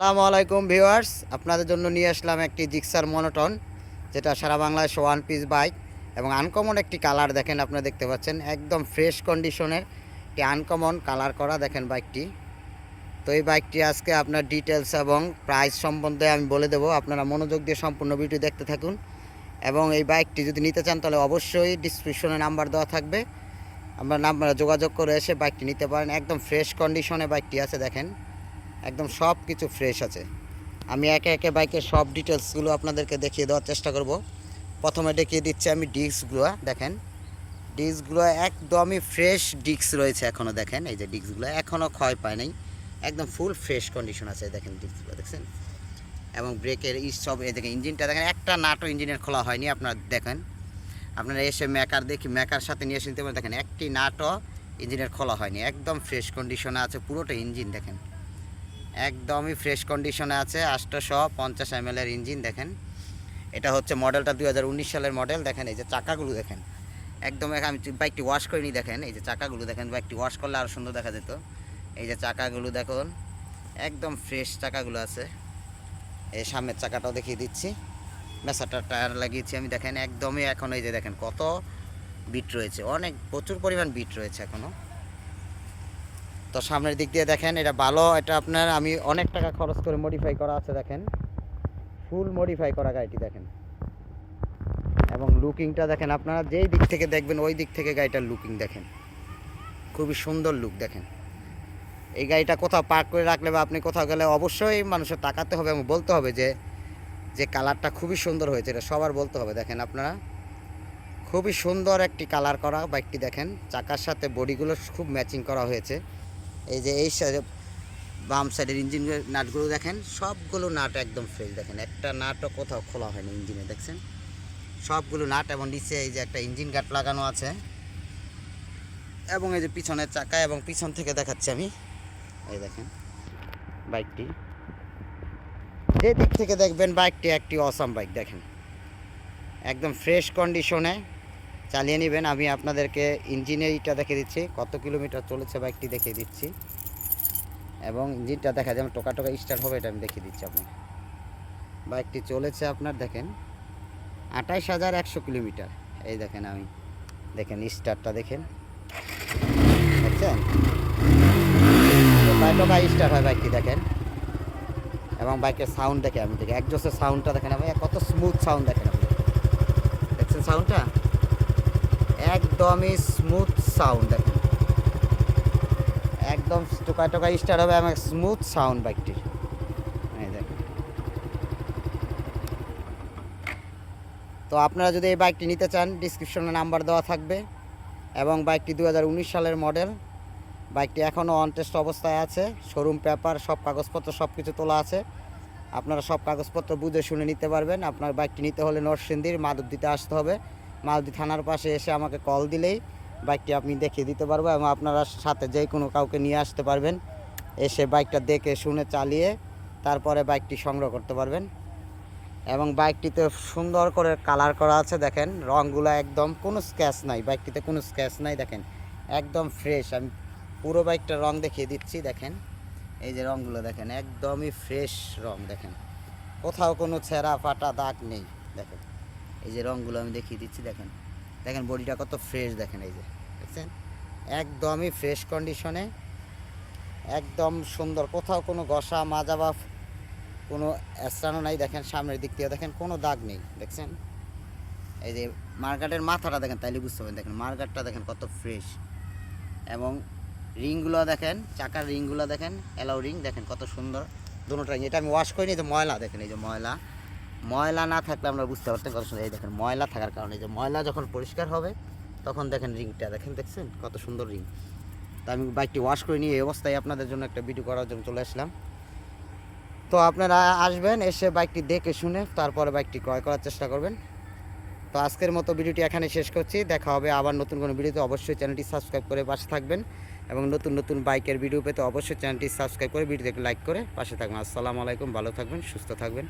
আসসালামু আলাইকুম ভিউয়ার্স, আপনাদের জন্য নিয়ে আসলাম একটি জিক্সার মনোটন, যেটা সারা বাংলাদেশ ওয়ান পিস বাইক এবং আনকমন একটি কালার দেখেন আপনারা দেখতে পাচ্ছেন, একদম ফ্রেশ কন্ডিশনের একটি আনকমন কালার করা দেখেন বাইকটি তো এই বাইকটি আজকে আপনার ডিটেলস এবং প্রাইস সম্বন্ধে আমি বলে দেবো, আপনারা মনোযোগ দিয়ে সম্পূর্ণ ভিডিও দেখতে থাকুন। এবং এই বাইকটি যদি নিতে চান, তাহলে অবশ্যই ডিসক্রিপশনে নাম্বার দেওয়া থাকবে। আপনার নাম্বার যোগাযোগ করে এসে বাইকটি নিতে পারেন, একদম ফ্রেশ কন্ডিশনে বাইকটি আছে দেখেন। একদম সব কিছু ফ্রেশ আছে। আমি একে একে বাইকের সব ডিটেলসগুলো আপনাদেরকে দেখিয়ে দেওয়ার চেষ্টা করব। প্রথমে দেখিয়ে দিচ্ছি আমি ডিস্কগুলো দেখেন। ডিস্কগুলো একদমই ফ্রেশ ডিস্ক রয়েছে এখনও দেখেন। এই যে ডিস্কগুলো এখনও ক্ষয় পায় নাই। একদম ফুল ফ্রেশ কন্ডিশন আছে, দেখেন ডিস্কগুলো দেখছেন? এবং ব্রেকের ই সব, এই দেখেন ইঞ্জিনটা দেখেন, একটা নাটো ইঞ্জিনের খোলা হয়নি, আপনারা দেখেন। আপনারা এসে মেকার দেখি মেকার সাথে নিয়ে এসে নিতে পারেন। দেখেন, একটি নাটও ইঞ্জিনের খোলা হয়নি, একদম ফ্রেশ কন্ডিশনে আছে, পুরোটা ইঞ্জিন দেখেন। একদমই ফ্রেশ কন্ডিশনে আছে, আটশোশো পঞ্চাশ এম এর ইঞ্জিন দেখেন। এটা হচ্ছে মডেলটা দু হাজার উনিশ সালের মডেল দেখেন এই যে চাকাগুলো দেখেন। একদম এক- আমি বাইকটি ওয়াশ করিনি, দেখেন, এই যে চাকাগুলো দেখেন বাইকটি ওয়াশ করলে আরও সুন্দর দেখা যেত। এই যে চাকাগুলো দেখুন, একদম ফ্রেশ চাকাগুলো আছে। এই সামনের চাকাটাও দেখিয়ে দিচ্ছি। মেসাটার টায়ার লাগিয়েছি আমি, দেখেন, একদমই এখন এই যে দেখেন, কত বিট রয়েছে। অনেক, প্রচুর পরিমাণ বিট রয়েছে এখনও তো সামনের দিক দিয়ে দেখেন, এটা ভালো, এটা আপনার আমি অনেক টাকা খরচ করে মডিফাই করা আছে, দেখেন। ফুল মডিফাই করা গাড়িটি, দেখেন। এবং লুকিংটা দেখেন, আপনারা যেই দিক থেকে দেখবেন, ওই দিক থেকে গাড়িটার লুকিং দেখেন। খুবই সুন্দর লুক দেখেন। এই গাড়িটা কোথাও পার্ক করে রাখলে বা আপনি কোথাও গেলে অবশ্যই মানুষের তাকাতে হবে এবং বলতে হবে যে যে কালারটা খুবই সুন্দর হয়েছে, এটা সবার বলতে হবে, দেখেন আপনারা। খুবই সুন্দর একটি কালার করা বাইকটি, দেখেন। চাকার সাথে বডিগুলো খুব ম্যাচিং করা হয়েছে। এই যে এই বাম সাইডের ইঞ্জিন নাটগুলো দেখেন, সবগুলো নাট একদম ফ্রেশ দেখেন। একটা নাটও কোথাও খোলা হয়নি ইঞ্জিনে, দেখছেন? সবগুলো নাট এবং নিচে এই যে একটা ইঞ্জিন গার্ড লাগানো আছে। এবং এই যে পিছনের চাকা এবং পিছন থেকে দেখাচ্ছি আমি। এই দেখেন, বাইকটি। যে দিক থেকে দেখবেন বাইকটি একটি অসাম বাইক দেখেন। একদম ফ্রেশ কন্ডিশনে চালিয়ে নেবেন। আমি আপনাদেরকে ইঞ্জিনের ইটা দেখে দিচ্ছি। কত কিলোমিটার চলেছে বাইকটি দেখিয়ে দিচ্ছি। এবং ইঞ্জিনটা দেখা যেমন টোকা টোকা স্টার্ট হবে, এটা আমি দেখিয়ে দিচ্ছি আপনাকে। বাইকটি চলেছে আপনার, দেখেন, আঠাইশ হাজার একশো কিলোমিটার। এই দেখেন আমি, দেখেন স্টার্টটা দেখেন। দেখছেন? টোকা স্টার্ট হয় বাইকটি, দেখেন। এবং বাইকের সাউন্ড দেখে আমি দেখি। একজোসের সাউন্ডটা দেখেন আমি, কত স্মুথ সাউন্ড দেখেন আপনি। দেখছেন সাউন্ডটা একদমই স্মুথ সাউন্ড দেখেন একদম টোকা টোকা স্টার্ট হবে আমার স্মুথ সাউন্ড বাইকটির তো আপনারা যদি এই বাইকটি নিতে চান ডিসক্রিপশনে নাম্বার দেওয়া থাকবে এবং বাইকটি দু হাজার উনিশ সালের মডেল বাইকটি এখনও অনটেস্ট অবস্থায় আছে শোরুম পেপার সব কাগজপত্র, সব কিছু তোলা আছে। আপনারা সব কাগজপত্র বুঝে শুনে নিতে পারবেন। আপনার বাইকটি নিতে হলে নরসিংদীর দিতে আসতে হবে। মালদি থানার পাশে এসে আমাকে কল দিলেই বাইকটি আপনি দেখিয়ে দিতে পারব এবং আপনারা সাথে যে কোনো কাউকে নিয়ে আসতে পারবেন। এসে বাইকটা দেখে শুনে চালিয়ে তারপরে বাইকটি সংগ্রহ করতে পারবেন। এবং বাইকটিতে সুন্দর করে কালার করা আছে দেখেন রঙগুলো একদম কোনো স্ক্যাচ নাই, বাইকটিতে কোনো স্ক্যাচ নাই দেখেন, একদম ফ্রেশ। আমি পুরো বাইকটার রং দেখিয়ে দিচ্ছি দেখেন, এই যে রঙগুলো দেখেন, একদমই ফ্রেশ রং দেখেন। কোথাও কোনো ছেঁড়া ফাটা দাগ নেই দেখেন। এই যে রঙগুলো আমি দেখিয়ে দিচ্ছি, দেখেন। দেখেন বডিটা কত ফ্রেশ দেখেন এই যে। দেখছেন? একদমই ফ্রেশ কন্ডিশনে একদম সুন্দর। কোথাও কোনো ঘষা, মাজা বা কোনো অ্যাস্ট্রানো নাই, দেখেন সামনের দিক থেকে দেখেন কোনো দাগ নেই, দেখছেন? এই যে মার্কেটের মাথাটা দেখেন, তাইলে বুঝতে পারবেন। দেখেন মার্কেটটা দেখেন কত ফ্রেশ এবং রিংগুলো দেখেন, চাকার রিংগুলো দেখেন এলাও রিং দেখেন কত সুন্দর। দুটোটা এটা আমি ওয়াশ করিনি যে ময়লা, দেখেন এই যে ময়লা। ময়লা না থাকলে আমরা বুঝতে পারতাম কত সুন্দর এই দেখেন, ময়লা থাকার কারণে যে ময়লা যখন পরিষ্কার হবে, তখন দেখেন রিংটা। দেখেন, দেখছেন? কত সুন্দর রিং। তা আমি বাইকটি ওয়াশ করে নিয়ে এই অবস্থায় আপনাদের জন্য একটা ভিডিও করার জন্য চলে আসলাম। তো আপনারা আসবেন, এসে বাইকটি দেখে শুনে তারপরে বাইকটি ক্রয় করার চেষ্টা করবেন। তো আজকের মতো ভিডিওটি এখানে শেষ করছি। দেখা হবে আবার নতুন কোনো ভিডিওতে। অবশ্যই চ্যানেলটি সাবস্ক্রাইব করে পাশে থাকবেন এবং নতুন নতুন বাইকের ভিডিও পেতে অবশ্যই চ্যানেলটি সাবস্ক্রাইব করে ভিডিওতে লাইক করে পাশে থাকবেন। আসসালামু আলাইকুম, ভালো থাকবেন, সুস্থ থাকবেন।